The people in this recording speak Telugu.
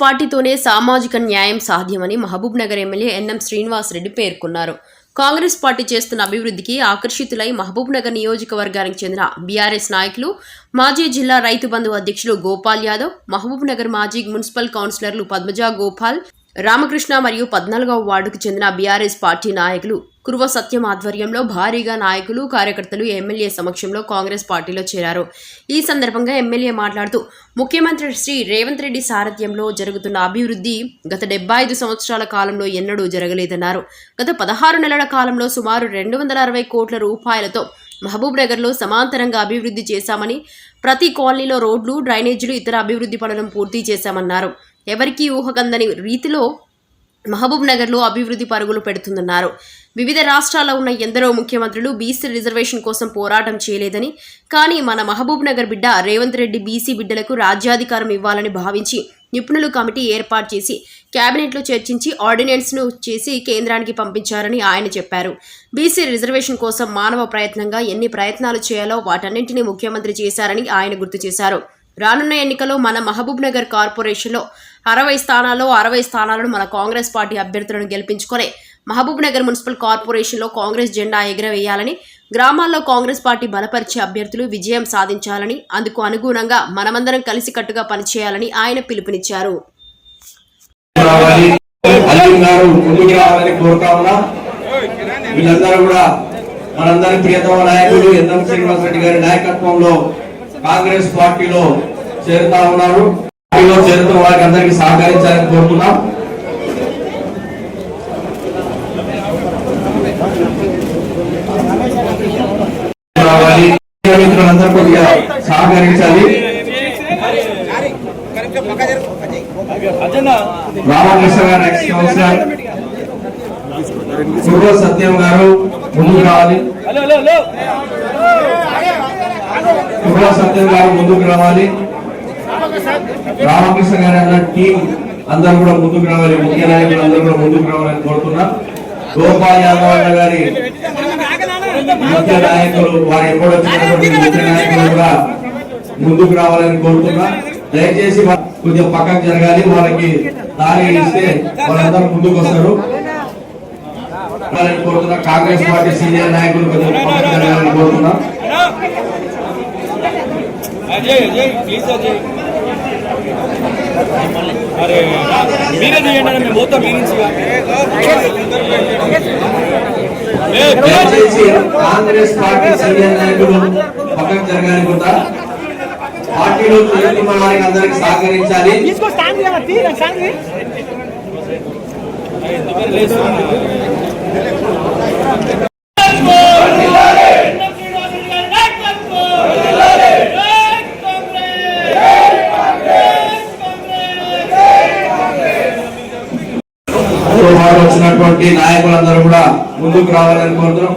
పార్టీతోనే సామాజిక న్యాయం సాధ్యమని మహబూబ్ నగర్ ఎమ్మెల్యే ఎన్ఎం శ్రీనివాసరెడ్డి పేర్కొన్నారు. కాంగ్రెస్ పార్టీ చేస్తున్న అభివృద్ధికి ఆకర్షితులై మహబూబ్ నగర్ నియోజకవర్గానికి చెందిన బీఆర్ఎస్ నాయకులు మాజీ జిల్లా రైతు బంధు అధ్యక్షులు గోపాల్ యాదవ్ మహబూబ్ నగర్ మాజీ మున్సిపల్ కౌన్సిలర్లు పద్మజా గోపాల్ రామకృష్ణ మరియు పద్నాలుగవ వార్డుకు చెందిన బీఆర్ఎస్ పార్టీ నాయకులు కురువ సత్యం ఆధ్వర్యంలో భారీగా నాయకులు కార్యకర్తలు ఎమ్మెల్యే సమక్షంలో కాంగ్రెస్ పార్టీలో చేరారు. ఈ సందర్భంగా ఎమ్మెల్యే మాట్లాడుతూ ముఖ్యమంత్రి శ్రీ రేవంత్ రెడ్డి సారథ్యంలో జరుగుతున్న అభివృద్ధి గత డెబ్బై ఐదు సంవత్సరాల కాలంలో ఎన్నడూ జరగలేదన్నారు. గత పదహారు నెలల కాలంలో సుమారు రెండు వందల అరవై కోట్ల రూపాయలతో మహబూబ్నగర్లో సమాంతరంగా అభివృద్ధి చేశామని ప్రతి కాలనీలో రోడ్లు డ్రైనేజీలు ఇతర అభివృద్ధి పనులను పూర్తి చేశామన్నారు. ఎవరికీ ఊహకందని రీతిలో మహబూబ్ నగర్లో అభివృద్ధి పరుగులు పెడుతుందన్నారు. వివిధ రాష్ట్రాల్లో ఉన్న ఎందరో ముఖ్యమంత్రులు బీసీ రిజర్వేషన్ కోసం పోరాటం చేయలేదని కానీ మన మహబూబ్ నగర్ బిడ్డ రేవంత్ రెడ్డి బీసీ బిడ్డలకు రాజ్యాధికారం ఇవ్వాలని భావించి నిపుణులు కమిటీ ఏర్పాటు చేసి కేబినెట్లో చర్చించి ఆర్డినెన్స్ను చేసి కేంద్రానికి పంపించారని ఆయన చెప్పారు. బీసీ రిజర్వేషన్ కోసం మానవ ప్రయత్నంగా ఎన్ని ప్రయత్నాలు చేయాలో వాటన్నింటినీ ముఖ్యమంత్రి చేశారని ఆయన గుర్తు చేశారు. రానున్న ఎన్నికల్లో మన మహబూబ్ నగర్ కార్పొరేషన్లో అరవై స్థానాల్లో అరవై స్థానాలను మన కాంగ్రెస్ పార్టీ అభ్యర్థులను గెలిపించుకొని మహబూబ్ నగర్ మున్సిపల్ కార్పొరేషన్లో కాంగ్రెస్ జెండా ఎగురవేయాలని గ్రామాల్లో కాంగ్రెస్ పార్టీ బలపరిచే అభ్యర్థులు విజయం సాధించాలని అందుకు అనుగుణంగా మనమందరం కలిసికట్టుగా పనిచేయాలని ఆయన పిలుపునిచ్చారు. వీళ్ళందరూ కూడా మనందరి ప్రియతమ నాయకుడు ఎన్ఎం శ్రీనివాస్ రెడ్డి గారి నాయకత్వంలో కాంగ్రెస్ పార్టీలో చేరుతా ఉన్నారు. పార్టీలో చేరుతున్న వారికి అందరికీ సహకరించాలని కోరుతున్నాం. మిత్రులందరూ కొద్దిగా సహకరించాలి. రామకృష్ణ గారు నెక్స్ట్ కౌన్సిలర్ సత్యం గారు ముందుకు రావాలి. సుబ్ర సత్యం గారు ముందుకు రావాలి. రామకృష్ణ గారి అన్న టీం అందరూ కూడా ముందుకు రావాలి. ముఖ్య నాయకులు అందరూ కూడా ముందుకు రావాలని కోరుతున్నా. గోపాల్ యాదవ్ గారి ముఖ్య నాయకులు వారు ఎప్పుడు వచ్చినటువంటి ముఖ్య నాయకులు కూడా ముందుకు రావాలని కోరుతున్నా. దయచేసి కొంచెం పక్కకు జరగాలి. వాళ్ళకి దారి ఇస్తే వాళ్ళందరూ ముందుకు వస్తారు. కోరుతున్నా. కాంగ్రెస్ పార్టీ సీనియర్ నాయకులు కొంచెం పక్కకు జరగాలని కోరుతున్నారు అజయ్ అజయ్ ప్లీజ్ అజయ్ అరే మీరే చేయండి మేము పోతాం మీ నుంచి కాంగ్రెస్ పార్టీ సీనియర్ నాయకులు పక్కన జరగాలని కూడా పార్టీలో జగన్మోహన్ వారికి అందరికి సహకరించాలి ఎందుకంటే వారు వచ్చినటువంటి నాయకులందరూ కూడా ముందుకు రావాలని కోరుతున్నాం.